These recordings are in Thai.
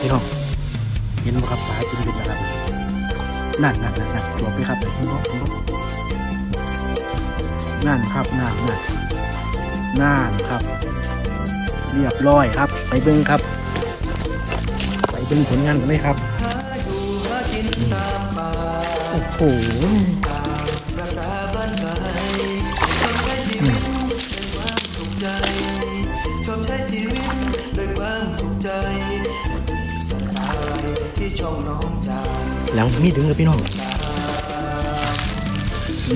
พี่น้องเห็นไหมครับปลาจิ้มเป็นนะครับนั่นนั่นนั่นนั่นจวบเลยครับเห็นบ่เห็นบ่นั่นครับนั่นนั่นนั่นครับ เรียบร้อยครับ ไปเบิ้งครับ ไปเบิ้งผลงานกันเลยครับโอ้โห ลังมีถึงเลยพี่น้อง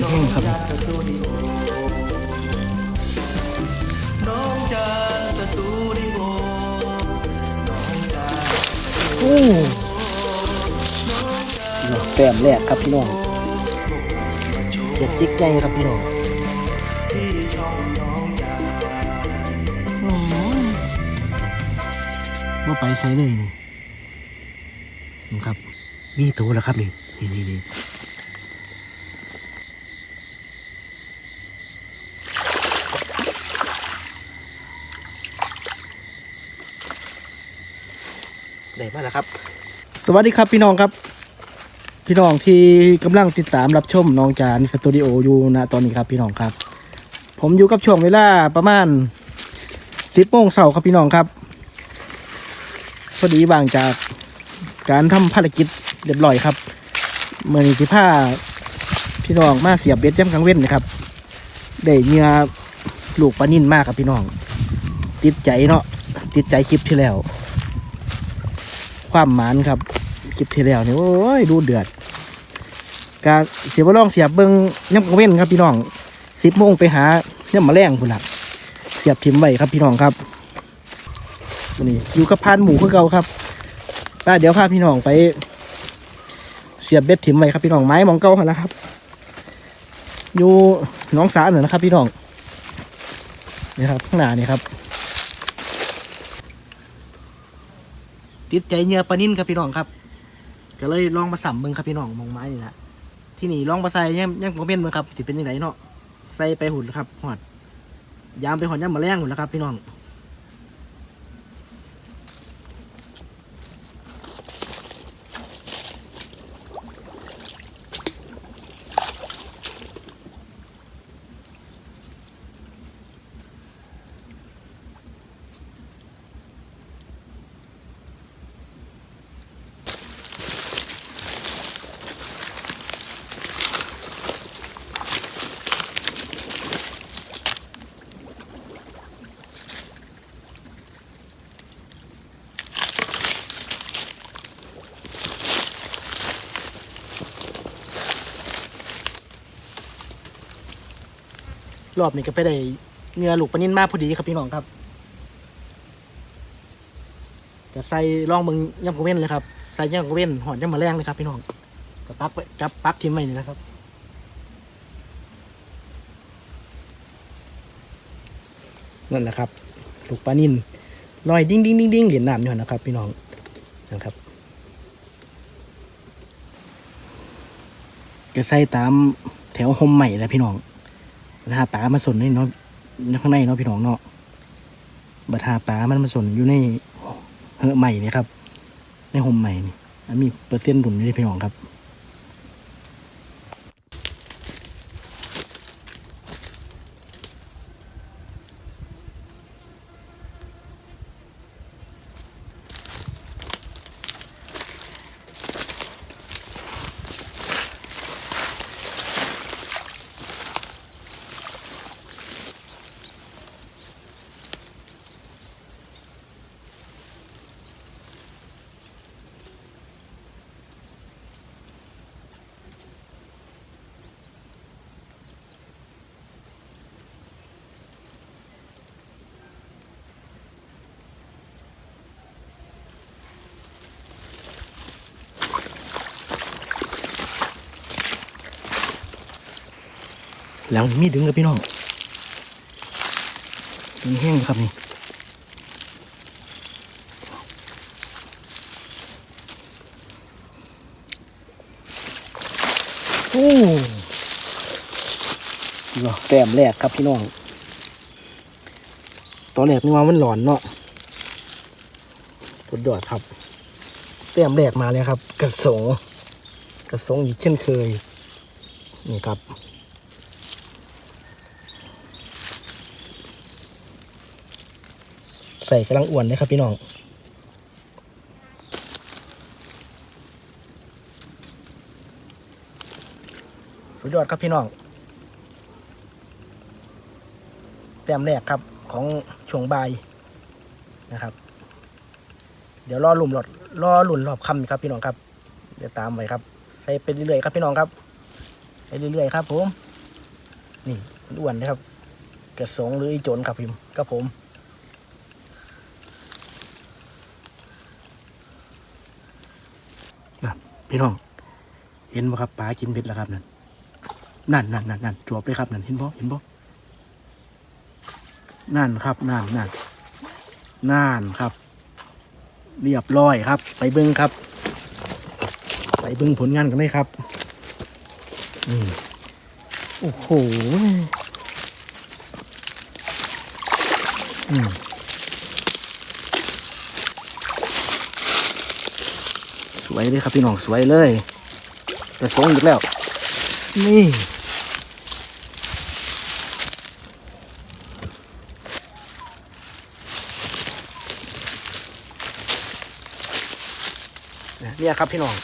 แห้งครับโอ้แต้มแรกครับพี่น้องเจ็ดจิ๊กใจครับพี่น้องโอ้ยว่าไปใช้เลยนี่ มีตัวแล้วครับนี่นี่นี่นี่ได้มาแล้วครับ สวัสดีครับพี่น้องครับ พี่น้องที่กำลังติดตามรับชมน้องจานสตูดิโออยู่ณตอนนี้ครับพี่น้องครับ ผมอยู่กับช่วงเวลาประมาณสิบโมงเสาร์ครับพี่น้องครับพอดีบางจากการทำภารกิจ เรียบร้อยครับเมื่อนี้สิผ้าพี่น้องมาเสียบเบ็ดย่ำกลางเว้นนะครับได้เนื้อลูกปลานิ่นมากครับพี่น้อง ติดใจเนาะติดใจคลิปที่แล้ว ความหมานครับคลิปที่แล้วเนี่ยโอ้ยดูเดือดกาเสียบล่องเสียบเบิ้งย่ำกระเว้นครับพี่น้องสิบโมงไปหาย่ำมาแรงพุ่นละเสียบทิมไว้ครับพี่น้องครับนนี้อยู่กับพานหมูคือเก่าครับป้าเดี๋ยวพาพี่น้องไป เสียบเบ็ดทิมไว้ครับพี่น้องไม้มองเก่าหันละครับ อยู่น้องสาเหน่อนะครับ พี่น้องนี่ครับข้างหน้านี่ครับ ติดใจเงือปลานิ่นครับพี่น้องครับ ก็เลยลองมาสัมบึงครับพี่น้องมองไม้นี่แหละที่นี่ลองมาใส่ยังยังคอมเมนต์มาครับสิเป็นยังไงเนาะใส่ไปหุ่นครับหอดยามไปหอดย่ำมาแรงหุ่นแล้วครับ พี่น้อง รอบนี้ก็ไปได้เงื่อลูกปลานิ่นมากพอดีครับพี่น้องครับก็ใส่ลองเบิ่งย่ำกระเว้นเลยครับใส่ย่ำกระเว้นหอดย่ำมาแรงเลยครับพี่น้องก็ปักไว้จับปักทิ้งไว้นี่นะครับนั่นแหละครับลูกปลานินลอยดิ้งดิ้งดิ้งดิ้งเหรียญน้ำอยู่นะครับ พี่น้องนะครับจะใส่ตามแถวโฮมใหม่นะพี่น้อง หาปลามาสนในเนาะข้างในเนาะพี่น้องเนาะบัดหาปลามันมาสนอยู่ในเฮอใหม่นี่ครับ ในห่มใหม่นี่อันมีเปอร์เซ็นต์ดุนอยู่ในพี่น้องครับ แล้วมีดึงกับพี่น้องดึงแห้งครับนี่โอ้เนาะแต้มแรกครับพี่น้อง ตอนแรกนี่ว่ามันหลอนเนาะสุดยอดครับ แต้มแรกมาแล้วครับ กระสง กระสงอีกเช่นเคย นี่ครับ ใส่กำลังอ้วนเลยครับพี่น้องสุดยอดครับพี่น้องแต้มแรกครับของช่วงบ่ายนะครับ เดี๋ยวรอหลุมหลอดรอหลุนรอบคำครับพี่น้องครับเดี๋ยวตามไปครับใส่ไปเรื่อยๆครับพี่น้องครับไปเรื่อยๆครับผมนี่อ้วนนะครับกระสงหรืออีโจนครับพิมครับผม นั่น พี่น้อง เห็นบ่ครับปลากินเบ็ดแล้วครับนั่นนั่นนั่นนั่นนั่นจวบเลยครับนั่นเห็นบ่เห็นบ่นั่นครับนั่นนั่นนั่นครับ เรียบร้อยครับ ไปเบิ้งครับ ไปเบิ้งผลงานกันเลยครับนี่โอ้โหอืม วยเลยครับพี่น้องสวยเลยกระสงอีกแล้ว นี่ เนี่ยครับพี่น้อง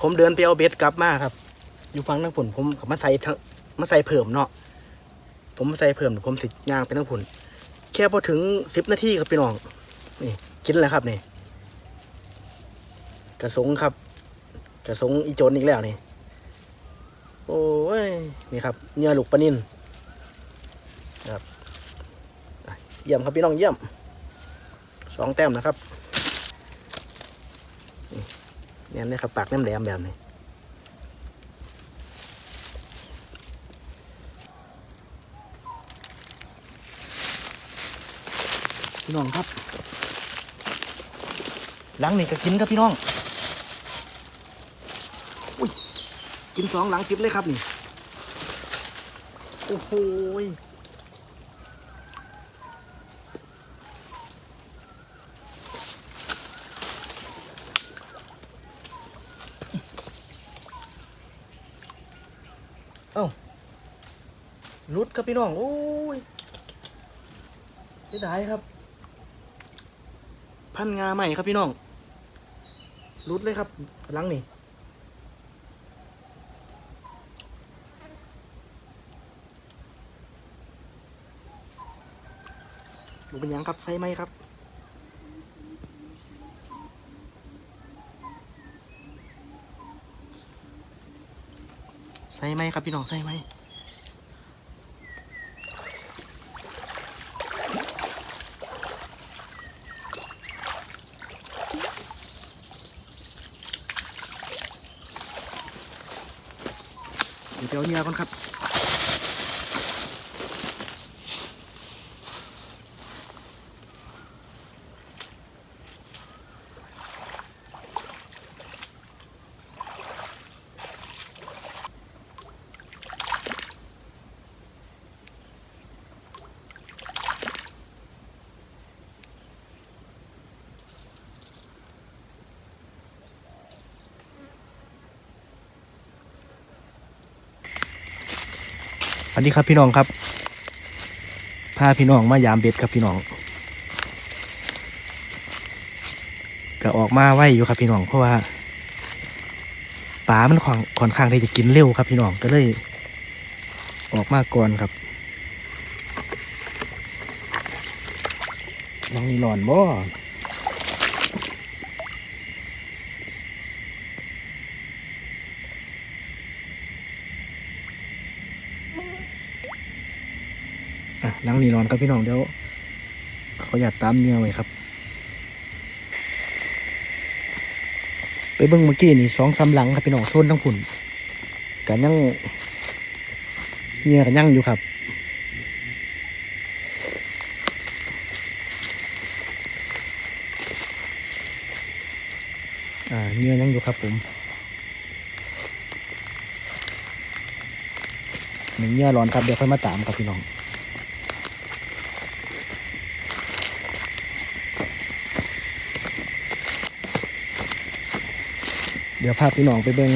ผมเดินไปเอาเบ็ดกลับมาครับ อยู่ฟังทั้งผุนผมกับมาใส่ทั้งมาใส่เพิ่มเนาะ ผมมาใส่เพิ่มผมสิย่างไปทั้งผุนแค่พอถึงสิบนาทีครับพี่น้อง นี่กินแล้วครับนี่ กระสงครับ กระสงอีโจนอีกแล้วนี่ โอ้ย นี่ครับเนื้อลูกปลานินครับเยี่ยมครับพี่น้องเยี่ยมสองแต้มนะครับเนี่ยนี่ครับปากแหลมๆแบบนี้พี่น้องครับ หลังนี่ก็กินครับพี่น้องอุ้ย กินสองหลังติดเลยครับนี่ โอ้โหยรุดครับพี่น้อง โอ้ยเสียดายครับ พันงาใหม่ครับพี่น้องรุดเลยครับหลังนี่ ดูเป็นยังครับใส่ไหมครับใส่ไหมครับพี่น้องใส่ไหมเดี๋ยวเอาเหยื่อก่อนครับ สวัสดีครับพี่น้องครับพาพี่น้องมายามเบ็ดครับพี่น้องก็ออกมาไวอยู่ครับพี่น้องเพราะว่าปลามันค่อนค่อนข้างที่จะกินเร็วครับพี่น้องก็เลย ออกมาก่อนครับน้องนี่นอนบ่ อะนั่งนี่นอนครับพี่น้องเดี๋ยวเขาอยากตามเนื้อไว้ครับ ไปเบิ่งเมื่อกี้นี่สองสามหลังครับพี่น้องโซนทั้งผุนกันยังเงียกันยังอยู่ครับอ่าเงียยังอยู่ครับผมหนึ่งเงียร้อนครับเดี๋ยวค่อยมาตามครับพี่น้อง เดี๋ยวพาพี่น้องไปเบิ่ง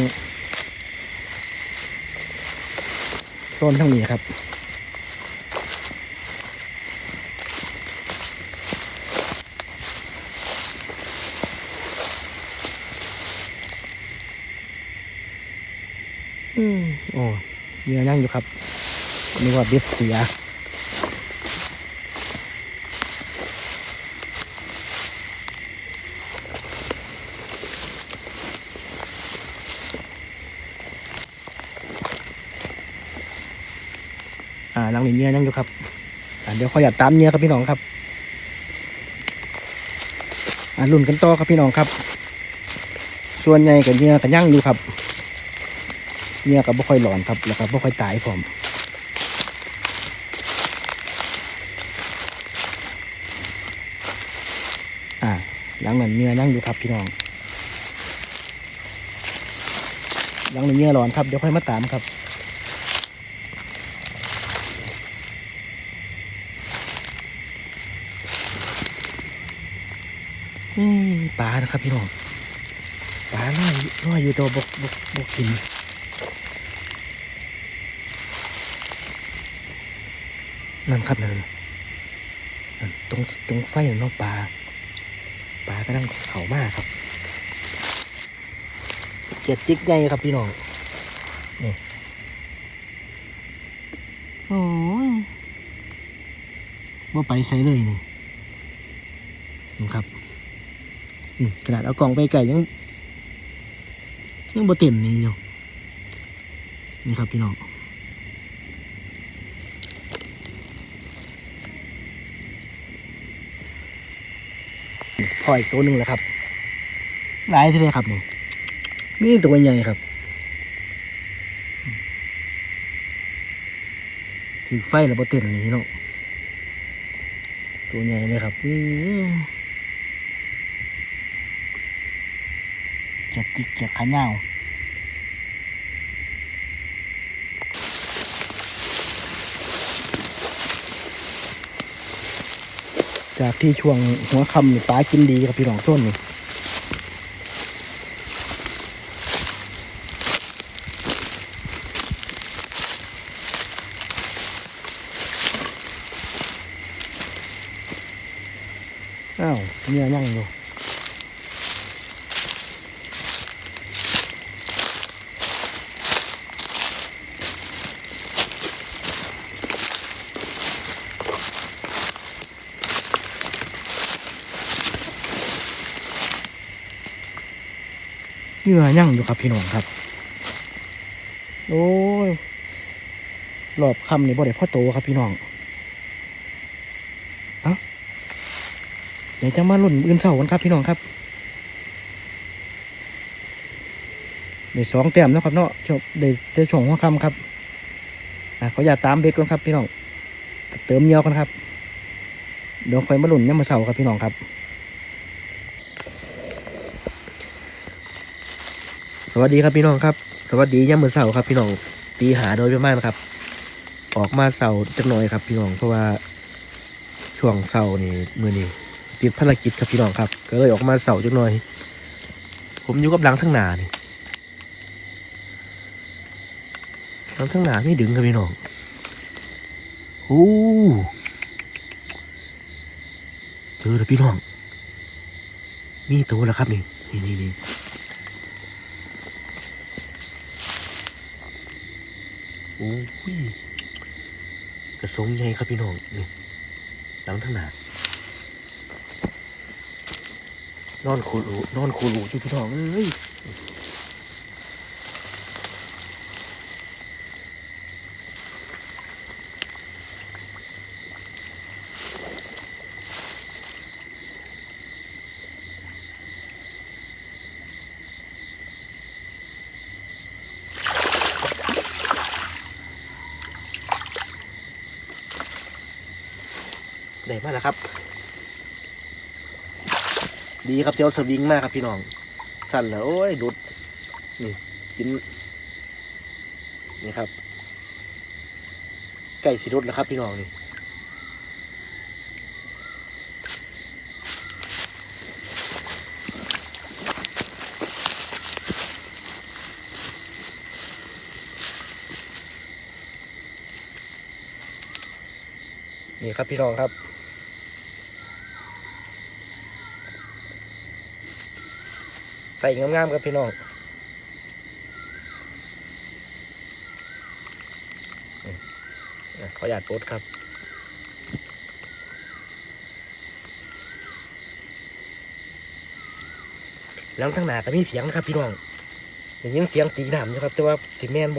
โซนทั้งนี้ครับ อืมโอ้เนื้อยังอยู่ครับนึกว่าเบ็ดเสีย หลังนี้เนื้อยังอยู่ครับเดี๋ยวขออยากตามเนื้อครับพี่น้องครับลุ่นกันต่อครับพี่น้องครับ ส่วนใหญ่กับเนื้อกันย่างอยู่ครับเนี่ยก็บ่ค่อยหลอนครับแล้วก็บ่ค่อยตายผมอ่าหลังนั้นเนื้อยังอยู่ครับพี่น้องหลังนั้นเนื้อหลอนครับเดี๋ยวค่อยมาตามครับ อืมปลา นะครับพี่น้องปลาน้อยน้อยอยู่ตัวบกบกบกกินนั่นครับนั่นนั่นตรงตรงไฟนั่นเน้องปลาปลากำลังเขามากครับเกียดจิกใหญ่ครับพี่น้องนี่โอ้ยว่าไปใส่เลยนี่นี่ครับอืม ขนาดเอากล่องไปไก่ยังยังบ่เต็มนี่อยู่นี่ครับพี่น้องพออีกตัวหนึ่งแล้วครับ หลายทีเลยครับนี่นี่ตัวใหญ่ครับถือไฟแล้วบเต้นหนี้เนาะตัวใหญ่เลยครับอื อเจ็ดจิกเจ็ดขาเงาวจากที่ช่วงหัวคำนี่ปลากินดีครับพี่น้องต้นนี่อ้าวเนื้อยั่งอยู่ เนื้อยั่งอยู่ครับพี่น้องครับ โอ้ยรอบคำนี่บ่ได้พ่อโตครับพี่น้องเอ้าเดี๋ยวจะมาลุ่นอื่นเสากันครับพี่น้องครับได้สองแต้มแล้วครับเนาะจบได้ได้ช่วงหัวคำครับอะขออย่าตตามเบ็ดก่อนครับพี่น้องเติมเยี่ยวกันครับเดี๋ยวคอยมาลุ่นเนี่ยมมาเสาครับพี่น้องครับ วัสดีครับพี่น้องครับ สวัสดีย่ามมือเสาครับพี่น้องตีหาโดยประมาณครับ ออกมาเสาจักหน่อยครับ พี่น้องเพราะว่าช่วงเสานี่มือนี้ติดภารกิจครับพี่น้องครับ ก็เลยออกมาเสาจักหน่อย ผมอยู่กับหลังทั้งหนานี่หลังทั้งหนาไม่ดึงครับพี่น้องโอ้เจอแล้วพี่น้องมีตัวแล้วครับนี่นี่นี่ โอ้ยกระสงใหญ่ครับพี่น้องนี่หลังทั้งหนานอนคูรูนอนคูรูอยู่พี่น้องเอ้ย ดีครับเจ้าสวิงมากครับพี่น้อง สั้นเล้วโอ้ยดุดนี่ชิ้นนี่ครับไก่สีดุดแล้วครับพี่น้องนี่นี่ครับพี่น้องครับ ส่งามๆครับพี่น้องอืมอะขออนุญาตโพสครับแล้วทั้งหนาก็มีเสียงนะครับพี่น้องอย่างนี้เสียงตีหนามอยู่ครับแต่ว่าสิแมนบ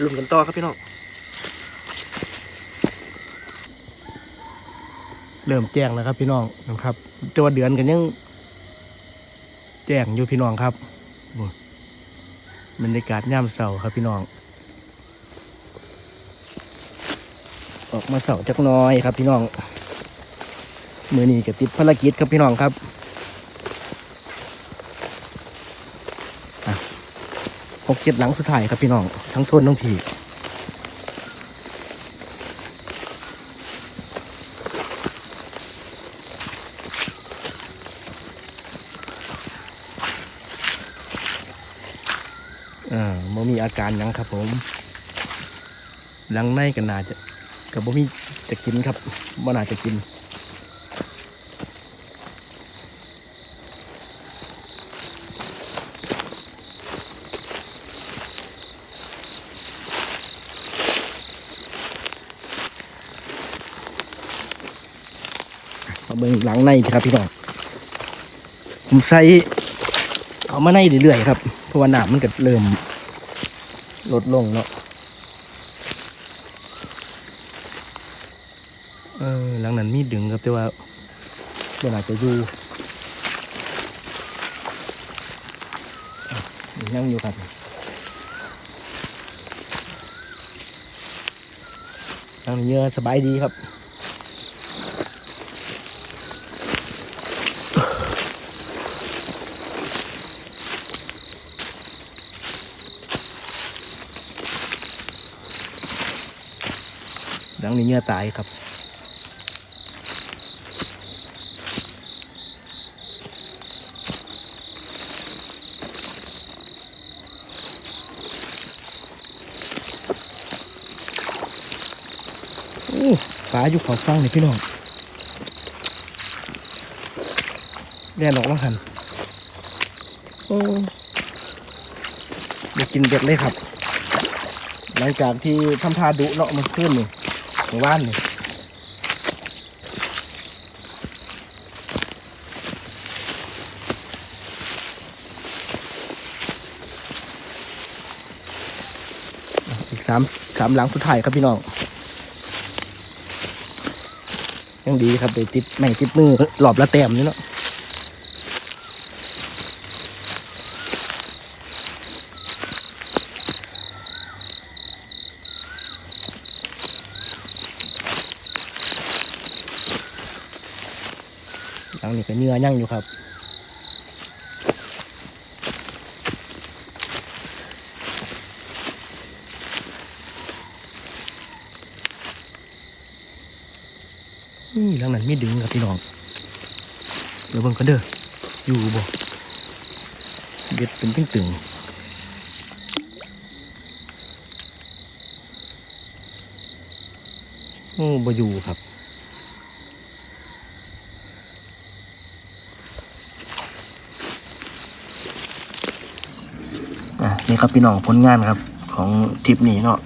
ลุ้นกันต่อครับพี่น้องเริ่มแจ้งแล้วครับพี่น้องนะครับตัวเดือนกันยังแจ้งอยู่พี่น้องครับบรรยากาศย่ำเสาครับพี่น้อง ออกมาเสาจักน้อยครับพี่น้องมือนี้ก็ติดภารกิจครับพี่น้องครับอะห กเจ็ดหลังสุดท้ายครับพี่น้องทั้งโทนทั้งผีอ่าบ่มีอาการยังครับผม หลังในก็น่าจะกับบ่มีจะกินครับบ่น่าจะกิน เบิ่งหลังในครับพี่น้องผมใส่เอามาในเรื่อยๆครับเพราะว่าน้ำมันก็เริ่มลดลงเนาะเออหลังนั้นมีดึงครับแต่ว่าเวลาจะอยู่อะยังอยู่ครับหลังนี้เยอะสบายดีครับ ดังนี้เนื้อตายครับโอ้ปลาอยู่เขาฟังนี่พี่น้องแน่นออกมาหันโอ้เดี๋ยวกินเด็ดเลยครับ หลังจากที่ทำทาดุเนาะมันขึ้นนี่ ของว่านนี่อีกสามสามหลังสุดท้ายครับพี่น้องยังดีครับได้ติดไม่ติดมือหลอบละแต้มนี่เนาะหลังนี้ก็เนื้อยั่ งอยู่ครับนี่หลังนั้นมีดึงครับพี่น้องเดี๋ยวเบิ่งกันเด้ออยู่บ่เบ็ดเป็นตึงตึงๆโอ้บ่อยู่ครับ นี่ครับพี่น้องผลงานครับ ของทริปนี้เนาะ